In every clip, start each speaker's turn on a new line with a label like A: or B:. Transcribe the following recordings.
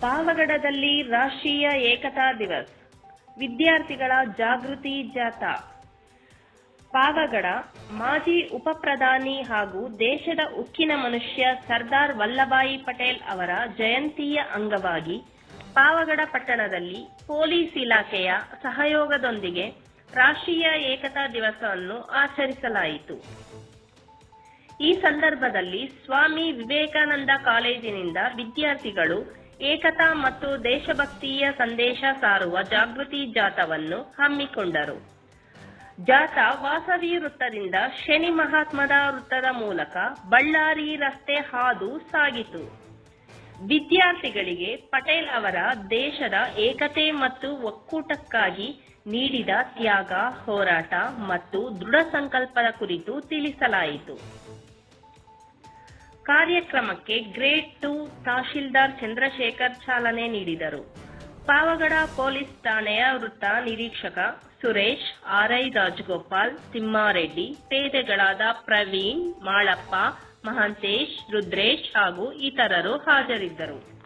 A: ಪಾವಗಡದಲ್ಲಿ ರಾಷ್ಟ್ರೀಯ ಏಕತಾ ದಿವಸ್. ವಿದ್ಯಾರ್ಥಿಗಳ ಜಾಗೃತಿ ಜಾಥಾ. ಪಾವಗಡ ಮಾಜಿ ಉಪಪ್ರಧಾನಿ ಹಾಗೂ ದೇಶದ ಉಕ್ಕಿನ ಮನುಷ್ಯ ಸರ್ದಾರ್ ವಲ್ಲಭಾಯಿ ಪಟೇಲ್ ಅವರ ಜಯಂತಿಯ ಅಂಗವಾಗಿ ಪಾವಗಡ ಪಟ್ಟಣದಲ್ಲಿ ಪೊಲೀಸ್ ಇಲಾಖೆಯ ಸಹಯೋಗದೊಂದಿಗೆ ರಾಷ್ಟ್ರೀಯ ಏಕತಾ ದಿವಸವನ್ನು ಆಚರಿಸಲಾಯಿತು. ಈ ಸಂದರ್ಭದಲ್ಲಿ ಸ್ವಾಮಿ ವಿವೇಕಾನಂದ ಕಾಲೇಜಿನಿಂದ ವಿದ್ಯಾರ್ಥಿಗಳು ಏಕತಾ ಮತ್ತು ದೇಶಭಕ್ತಿಯ ಸಂದೇಶ ಸಾರುವ ಜಾಗೃತಿ ಜಾಥಾವನ್ನು ಹಮ್ಮಿಕೊಂಡರು. ಜಾಥಾ ವಾಸವಿ ವೃತ್ತದಿಂದ ಶನಿ ಮಹಾತ್ಮದ ವೃತ್ತದ ಮೂಲಕ ಬಳ್ಳಾರಿ ರಸ್ತೆ ಹಾದು ಸಾಗಿತು. ವಿದ್ಯಾರ್ಥಿಗಳಿಗೆ ಪಟೇಲ್ ಅವರ ದೇಶದ ಏಕತೆ ಮತ್ತು ಒಕ್ಕೂಟಕ್ಕಾಗಿ ನೀಡಿದ ತ್ಯಾಗ, ಹೋರಾಟ ಮತ್ತು ದೃಢ ಸಂಕಲ್ಪದ ಕುರಿತು ತಿಳಿಸಲಾಯಿತು. ಕಾರ್ಯಕ್ರಮಕ್ಕೆ ಗ್ರೇಡ್ ಟು ತಹಶೀಲ್ದಾರ್ ಚಂದ್ರಶೇಖರ್ ಚಾಲನೆ ನೀಡಿದರು. ಪಾವಗಡ ಪೊಲೀಸ್ ಠಾಣೆಯ ವೃತ್ತ ನಿರೀಕ್ಷಕ ಸುರೇಶ್, ಆರ್ಐ ರಾಜಗೋಪಾಲ್, ತಿಮ್ಮಾರೆಡ್ಡಿ, ಪೇದೆಗಳಾದ ಪ್ರವೀಣ್, ಮಾಳಪ್ಪ, ಮಹಾಂತೇಶ್, ರುದ್ರೇಶ್ ಹಾಗೂ ಇತರರು ಹಾಜರಿದ್ದರು.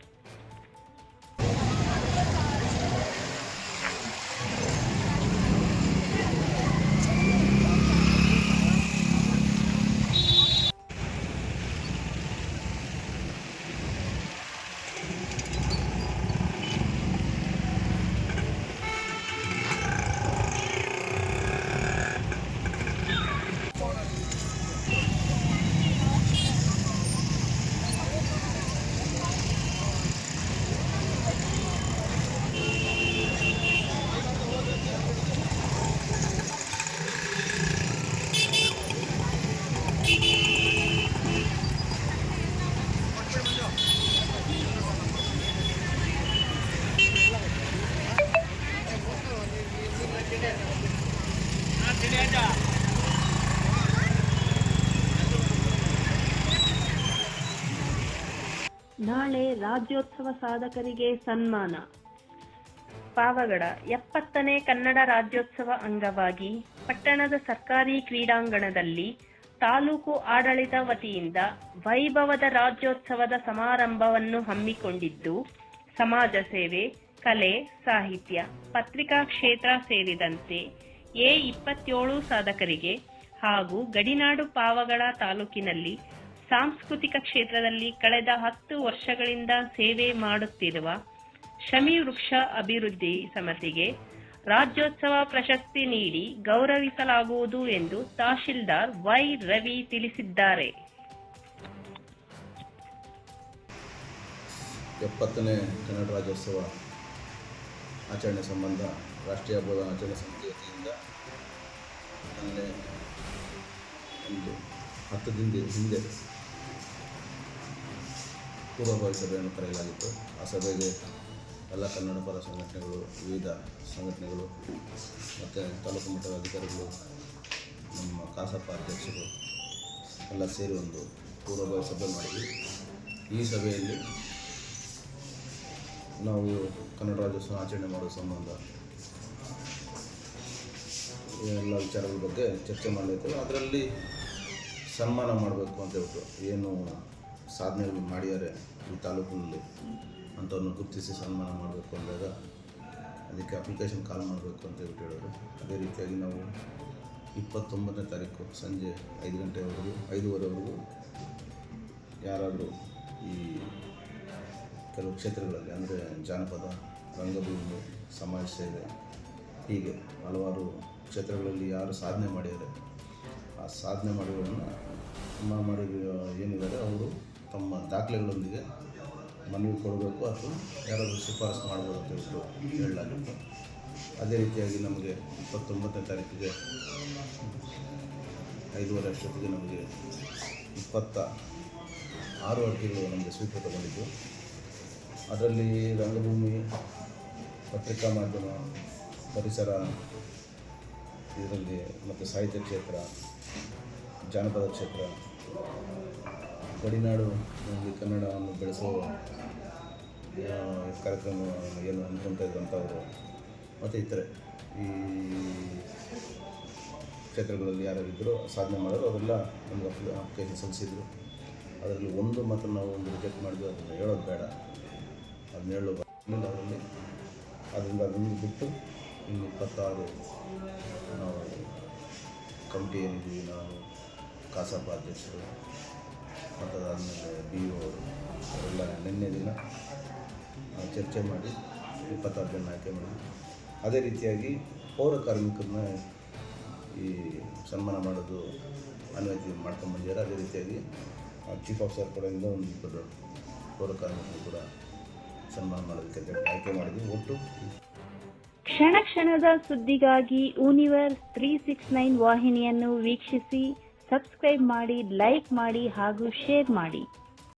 A: ನಾಳೆ ರಾಜ್ಯೋತ್ಸವ ಸಾಧಕರಿಗೆ ಸನ್ಮಾನ. ಪಾವಗಡ ಎಪ್ಪತ್ತನೇ ಕನ್ನಡ ರಾಜ್ಯೋತ್ಸವ ಅಂಗವಾಗಿ ಪಟ್ಟಣದ ಸರ್ಕಾರಿ ಕ್ರೀಡಾಂಗಣದಲ್ಲಿ ತಾಲೂಕು ಆಡಳಿತ ವತಿಯಿಂದ ವೈಭವದ ರಾಜ್ಯೋತ್ಸವದ ಸಮಾರಂಭವನ್ನು ಹಮ್ಮಿಕೊಂಡಿದ್ದು, ಸಮಾಜ ಸೇವೆ, ಕಲೆ, ಸಾಹಿತ್ಯ, ಪತ್ರಿಕಾ ಕ್ಷೇತ್ರ ಸೇರಿದಂತೆ ಎ ಇಪ್ಪತ್ತೇಳು ಸಾಧಕರಿಗೆ ಹಾಗೂ ಗಡಿನಾಡು ಪಾವಗಡ ತಾಲೂಕಿನಲ್ಲಿ ಸಾಂಸ್ಕೃತಿಕ ಕ್ಷೇತ್ರದಲ್ಲಿ ಕಳೆದ ಹತ್ತು ವರ್ಷಗಳಿಂದ ಸೇವೆ ಮಾಡುತ್ತಿರುವ ಶಮಿ ವೃಕ್ಷ ಅಭಿವೃದ್ಧಿ ಸಮಿತಿಗೆ ರಾಜ್ಯೋತ್ಸವ ಪ್ರಶಸ್ತಿ ನೀಡಿ ಗೌರವಿಸಲಾಗುವುದು ಎಂದು ತಹಶೀಲ್ದಾರ್ ವೈ ರವಿ ತಿಳಿಸಿದ್ದಾರೆ.
B: ಎಪ್ಪತ್ತನೇ ಕನ್ನಡ ರಾಜ್ಯೋತ್ಸವ ಆಚರಣೆ ಸಂಬಂಧ ರಾಷ್ಟ್ರೀಯ ಹಬ್ಬದ ಆಚರಣೆ ಸಮಿತಿ ವತಿಯಿಂದ ಒಂದು ಹತ್ತು ದಿನ ಹಿಂದೆ ಪೂರ್ವಭಾವಿ ಸಭೆಯನ್ನು ಕರೆಯಲಾಗಿತ್ತು ಆ ಸಭೆಗೆ ಎಲ್ಲ ಕನ್ನಡ ಪರ ಸಂಘಟನೆಗಳು, ವಿವಿಧ ಸಂಘಟನೆಗಳು, ಮತ್ತು ತಾಲೂಕು ಮಟ್ಟದ ಅಧಿಕಾರಿಗಳು, ನಮ್ಮ ಕಾಸಪ್ಪ ಅಧ್ಯಕ್ಷರು ಎಲ್ಲ ಸೇರಿ ಒಂದು ಪೂರ್ವಭಾವಿ ಸಭೆ ಮಾಡಿದ್ವಿ. ಈ ಸಭೆಯಲ್ಲಿ ನಾವು ಕನ್ನಡ ರಾಜ್ಯೋತ್ಸವ ಆಚರಣೆ ಮಾಡುವ ಸಂಬಂಧ ಎಲ್ಲ ವಿಚಾರಗಳ ಬಗ್ಗೆ ಚರ್ಚೆ ಮಾಡಲಿದ್ದೇವೆ ಅದರಲ್ಲಿ ಸನ್ಮಾನ ಮಾಡಬೇಕು ಅಂತ ಹೇಳ್ಬಿಟ್ಟು ಏನು ಸಾಧನೆಗಳು ಮಾಡಿದ್ದಾರೆ ಈ ತಾಲೂಕಿನಲ್ಲಿ ಅಂಥವ್ರನ್ನ ಗುರುತಿಸಿ ಸನ್ಮಾನ ಮಾಡಬೇಕು ಅಂದಾಗ ಅದಕ್ಕೆ ಅಪ್ಲಿಕೇಶನ್ ಕಾಲ್ ಮಾಡಬೇಕು ಅಂತ ಹೇಳ್ಬಿಟ್ಟು ಅದೇ ರೀತಿಯಾಗಿ ನಾವು ಇಪ್ಪತ್ತೊಂಬತ್ತನೇ ತಾರೀಕು ಸಂಜೆ ಐದು ಗಂಟೆವರೆಗೂ, ಐದೂವರೆವರೆಗೂ ಯಾರಾದರೂ ಈ ಕೆಲವು ಕ್ಷೇತ್ರಗಳಲ್ಲಿ, ಅಂದರೆ ಜಾನಪದ, ರಂಗಭೂಮಿ, ಸಮಾಜ ಸೇವೆ, ಹೀಗೆ ಹಲವಾರು ಕ್ಷೇತ್ರಗಳಲ್ಲಿ ಯಾರು ಸಾಧನೆ ಮಾಡಿದ್ದಾರೆ, ಆ ಸಾಧನೆ ಮಾಡಿರೋರನ್ನು ಮಾಡಿ ಏನಿದ್ದಾರೆ, ಅವರು ತಮ್ಮ ದಾಖಲೆಗಳೊಂದಿಗೆ ಮನವಿ ಕೊಡಬೇಕು ಅಥವಾ ಯಾರಾದರೂ ಶಿಫಾರಸು ಮಾಡ್ಬೋದು ಅಂತ ಹೇಳ್ಬಿಟ್ಟು ಹೇಳಲಾಗಿತ್ತು. ಅದೇ ರೀತಿಯಾಗಿ ನಮಗೆ ಇಪ್ಪತ್ತೊಂಬತ್ತನೇ ತಾರೀಕಿಗೆ ಐದೂವರೆ ಅಷ್ಟೊತ್ತಿಗೆ ನಮಗೆ ಇಪ್ಪತ್ತ ಆರು ಅರ್ಜಿಗಳು ನಮಗೆ ಸ್ವೀಕೃತಗೊಂಡಿದ್ದು ಅದರಲ್ಲಿ ರಂಗಭೂಮಿ, ಪತ್ರಿಕಾ ಮಾಧ್ಯಮ, ಪರಿಸರ, ಇದರಲ್ಲಿ ಮತ್ತು ಸಾಹಿತ್ಯ ಕ್ಷೇತ್ರ, ಜಾನಪದ ಕ್ಷೇತ್ರ ಗಡಿನಾಡು ಒಂದು ಕನ್ನಡವನ್ನು ಬೆಳೆಸುವ ಕಾರ್ಯಕ್ರಮ ಏನು ಅಂದ್ಕೊಂತ ಇದ್ದಂಥವರು ಮತ್ತು ಇತರೆ ಈ ಕ್ಷೇತ್ರಗಳಲ್ಲಿ ಯಾರ್ಯಾರಿದ್ದರೂ ಸಾಧನೆ ಮಾಡೋರು ಅವರೆಲ್ಲ ನಮ್ಗೆ ಅಪ್ಲಿಕೇಶನ್ ಸಲ್ಲಿಸಿದ್ರು. ಅದರಲ್ಲಿ ಒಂದು ಮಾತ್ರ ನಾವು ಒಂದು ರಿಜೆಕ್ಟ್ ಮಾಡಿದ್ವಿ, ಅದನ್ನು ಹೇಳೋದು ಬೇಡ. ಹದಿನೇಳು ಬಂದಿಲ್ಲ ಅದರಲ್ಲಿ, ಅದರಿಂದ ಅದನ್ನು ಬಿಟ್ಟು ಇನ್ನು ಇಪ್ಪತ್ತಾರು ನಾವು ಕಮಿಟಿ ಏನಿದ್ದೀವಿ, ನಾವು ಕಸಾಪ ಅಧ್ಯಕ್ಷರು ಮತ್ತು ಆದಮೇಲೆ ಬಿ ಅವರು ಅವರೆಲ್ಲ ನಿನ್ನೆ ದಿನ ಚರ್ಚೆ ಮಾಡಿ ಇಪ್ಪತ್ತಾರು ಜನ ಆಯ್ಕೆ ಮಾಡಿ ಅದೇ ರೀತಿಯಾಗಿ ಪೌರ ಕಾರ್ಮಿಕರನ್ನ ಈ ಸನ್ಮಾನ ಮಾಡೋದು ಅನ್ವಯ ಮಾಡ್ಕೊಂಡು ಬಂದಿದ್ದಾರೆ ಅದೇ ರೀತಿಯಾಗಿ ಚೀಫ್ ಆಫೀಸರ್ ಕಡೆಯಿಂದ ಒಂದು ಇಬ್ಬರು ಪೌರ ಕಾರ್ಮಿಕರು ಕೂಡ ಸನ್ಮಾನ ಮಾಡೋದಕ್ಕೆ ಆಯ್ಕೆ ಮಾಡಿದ್ವಿ. ಒಟ್ಟು
C: ಕ್ಷಣ ಕ್ಷಣದ ಸುದ್ದಿಗಾಗಿ ಯೂನಿವರ್ಸ್ ತ್ರೀ ಸಿಕ್ಸ್ ನೈನ್ ವಾಹಿನಿಯನ್ನು ವೀಕ್ಷಿಸಿ ಸಬ್ಸ್ಕ್ರೈಬ್ ಮಾಡಿ ಲೈಕ್ ಮಾಡಿ ಹಾಗೂ ಶೇರ್ ಮಾಡಿ.